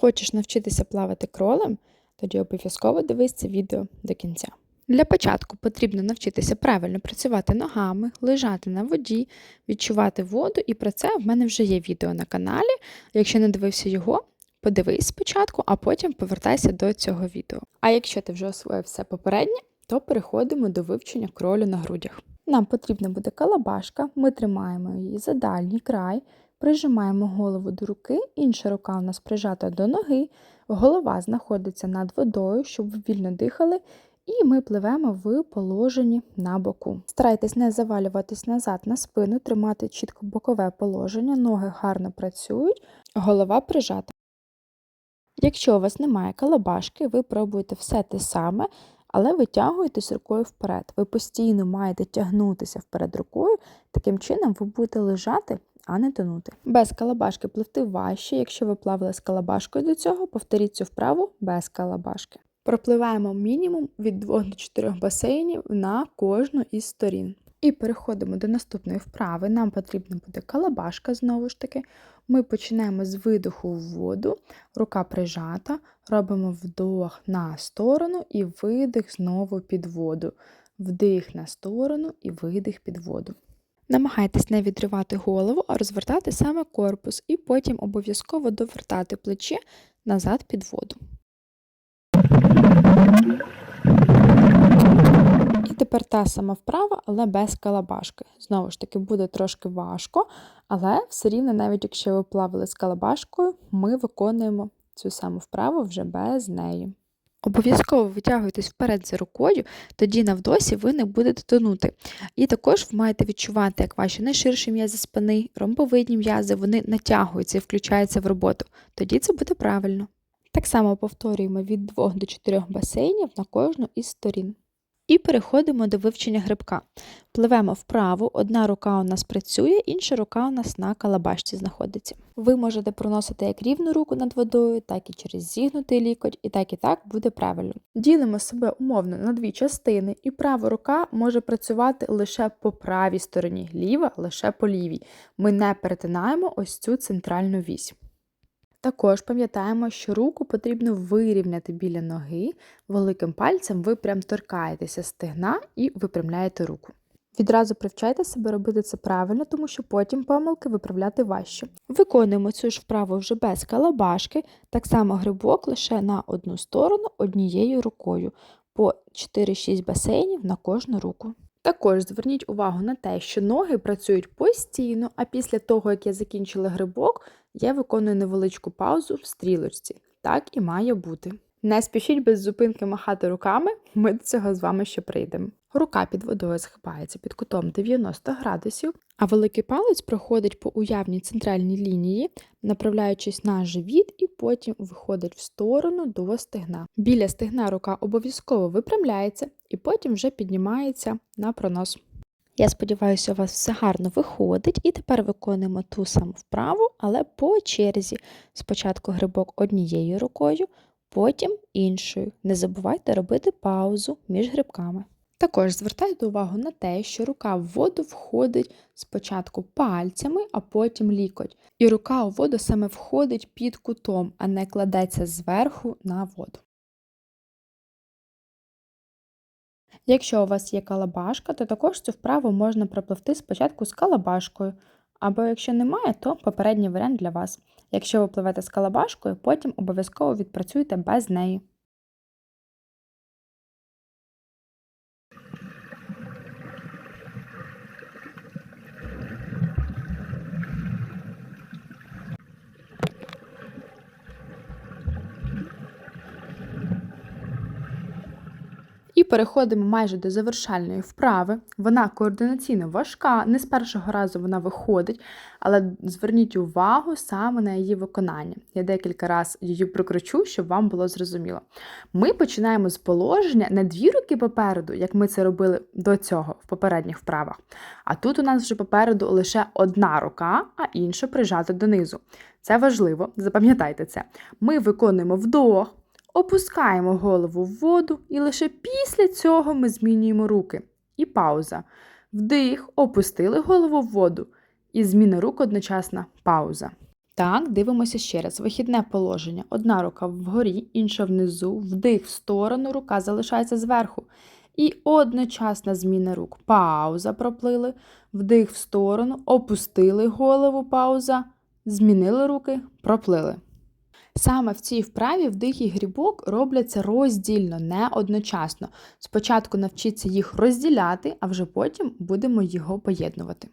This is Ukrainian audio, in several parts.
Хочеш навчитися плавати кролем? Тоді обов'язково дивись це відео до кінця. Для початку потрібно навчитися правильно працювати ногами, лежати на воді, відчувати воду, і про це в мене вже є відео на каналі. Якщо не дивився його, подивись спочатку, а потім повертайся до цього відео. А якщо ти вже освоїв все попереднє, то переходимо до вивчення кролю на грудях. Нам потрібна буде калабашка, ми тримаємо її за дальній край, прижимаємо голову до руки, інша рука у нас прижата до ноги, голова знаходиться над водою, щоб вільно дихали, і ми пливемо в положенні на боку. Старайтесь не завалюватись назад на спину, тримати чітко бокове положення, ноги гарно працюють, голова прижата. Якщо у вас немає калабашки, ви пробуєте все те саме, але витягуєтесь рукою вперед. Ви постійно маєте тягнутися вперед рукою, таким чином ви будете лежати, а не тонути. Без калабашки пливти важче. Якщо ви плавали з калабашкою до цього, повторіть цю вправу без калабашки. Пропливаємо мінімум від 2 до 4 басейнів на кожну із сторін. І переходимо до наступної вправи. Нам потрібна буде калабашка знову ж таки. Ми починаємо з видоху в воду, рука прижата, робимо вдох на сторону і видих знову під воду. Вдих на сторону і видих під воду. Намагайтесь не відривати голову, а розвертати саме корпус, і потім обов'язково довертати плече назад під воду. І тепер та сама вправа, але без калабашки. Знову ж таки, буде трошки важко, але все рівно, навіть якщо ви плавали з калабашкою, ми виконуємо цю саму вправу вже без неї. Обов'язково витягуйтесь вперед за рукою, тоді на вдосі ви не будете тонути. І також ви маєте відчувати, як ваші найширші м'язи спини, ромбовидні м'язи, вони натягуються і включаються в роботу. Тоді це буде правильно. Так само повторюємо від 2 до 4 басейнів на кожну із сторін. І переходимо до вивчення грибка. Пливемо вправо, одна рука у нас працює, інша рука у нас на калабашці знаходиться. Ви можете проносити як рівну руку над водою, так і через зігнутий лікоть, і так і так буде правильно. Ділимо себе умовно на дві частини, і права рука може працювати лише по правій стороні, ліва лише по лівій. Ми не перетинаємо ось цю центральну вісь. Також пам'ятаємо, що руку потрібно вирівняти біля ноги, великим пальцем ви прям торкаєтеся стегна і випрямляєте руку. Відразу привчайте себе робити це правильно, тому що потім помилки виправляти важче. Виконуємо цю ж вправу вже без калабашки, так само грибок лише на одну сторону однією рукою, по 4-6 басейнів на кожну руку. Також зверніть увагу на те, що ноги працюють постійно, а після того, як я закінчила грибок, я виконую невеличку паузу в стрілочці. Так і має бути. Не спішіть без зупинки махати руками, ми до цього з вами ще прийдемо. Рука під водою схибається під кутом 90 градусів, а великий палець проходить по уявній центральній лінії, направляючись на живіт, і потім виходить в сторону до стегна. Біля стегна рука обов'язково випрямляється і потім вже піднімається на пронос. Я сподіваюся, у вас все гарно виходить, і тепер виконуємо ту саму вправу, але по черзі. Спочатку грибок однією рукою, потім іншою. Не забувайте робити паузу між грибками. Також звертайте увагу на те, що рука в воду входить спочатку пальцями, а потім лікоть. І рука у воду саме входить під кутом, а не кладеться зверху на воду. Якщо у вас є калабашка, то також цю вправу можна пропливти спочатку з калабашкою. Або якщо немає, то попередній варіант для вас. Якщо ви пливете з калабашкою, потім обов'язково відпрацюйте без неї. І переходимо майже до завершальної вправи. Вона координаційно важка, не з першого разу вона виходить, але зверніть увагу саме на її виконання. Я декілька разів її прокручу, щоб вам було зрозуміло. Ми починаємо з положення не дві руки попереду, як ми це робили до цього в попередніх вправах. А тут у нас вже попереду лише одна рука, а інша прижата донизу. Це важливо, запам'ятайте це. Ми виконуємо вдох. Опускаємо голову в воду, і лише після цього ми змінюємо руки. І пауза. Вдих, опустили голову в воду. І зміна рук одночасна пауза. Так, дивимося ще раз. Вихідне положення. Одна рука вгорі, інша внизу, вдих в сторону, рука залишається зверху. І одночасна зміна рук. Пауза проплили, вдих в сторону, опустили голову, пауза, змінили руки, проплили. Саме в цій вправі вдих і грібок робляться роздільно, не одночасно. Спочатку навчіться їх розділяти, а вже потім будемо його поєднувати.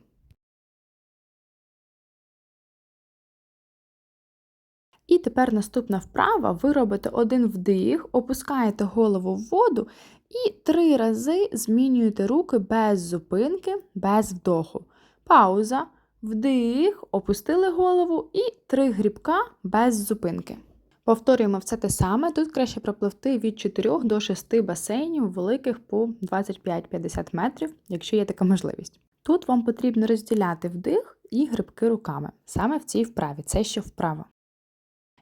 І тепер наступна вправа. Ви робите один вдих, опускаєте голову в воду і три рази змінюєте руки без зупинки, без вдоху. Пауза, вдих, опустили голову і три грібка без зупинки. Повторюємо все те саме. Тут краще пропливти від 4 до 6 басейнів, великих по 25-50 метрів, якщо є така можливість. Тут вам потрібно розділяти вдих і грибки руками. Саме в цій вправі, це ще вправа.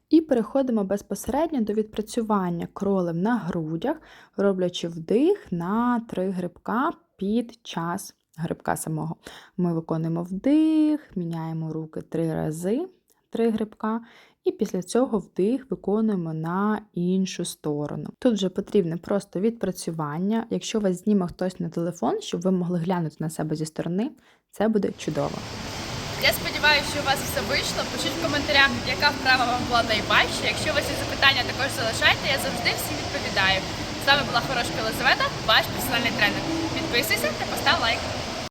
І переходимо безпосередньо до відпрацювання кролем на грудях, роблячи вдих на три грибка під час грибка самого. Ми виконуємо вдих, міняємо руки три рази, три грибка, і після цього вдих виконуємо на іншу сторону. Тут вже потрібне просто відпрацювання. Якщо вас зніме хтось на телефон, щоб ви могли глянути на себе зі сторони, це буде чудово. Я сподіваюся, що у вас все вийшло. Пишіть в коментарях, яка вправа вам була найважча. Якщо у вас є запитання, також залишайте. Я завжди всім відповідаю. З вами була хороша Елизавета, ваш персональний тренер. Підписуйся та постав лайк.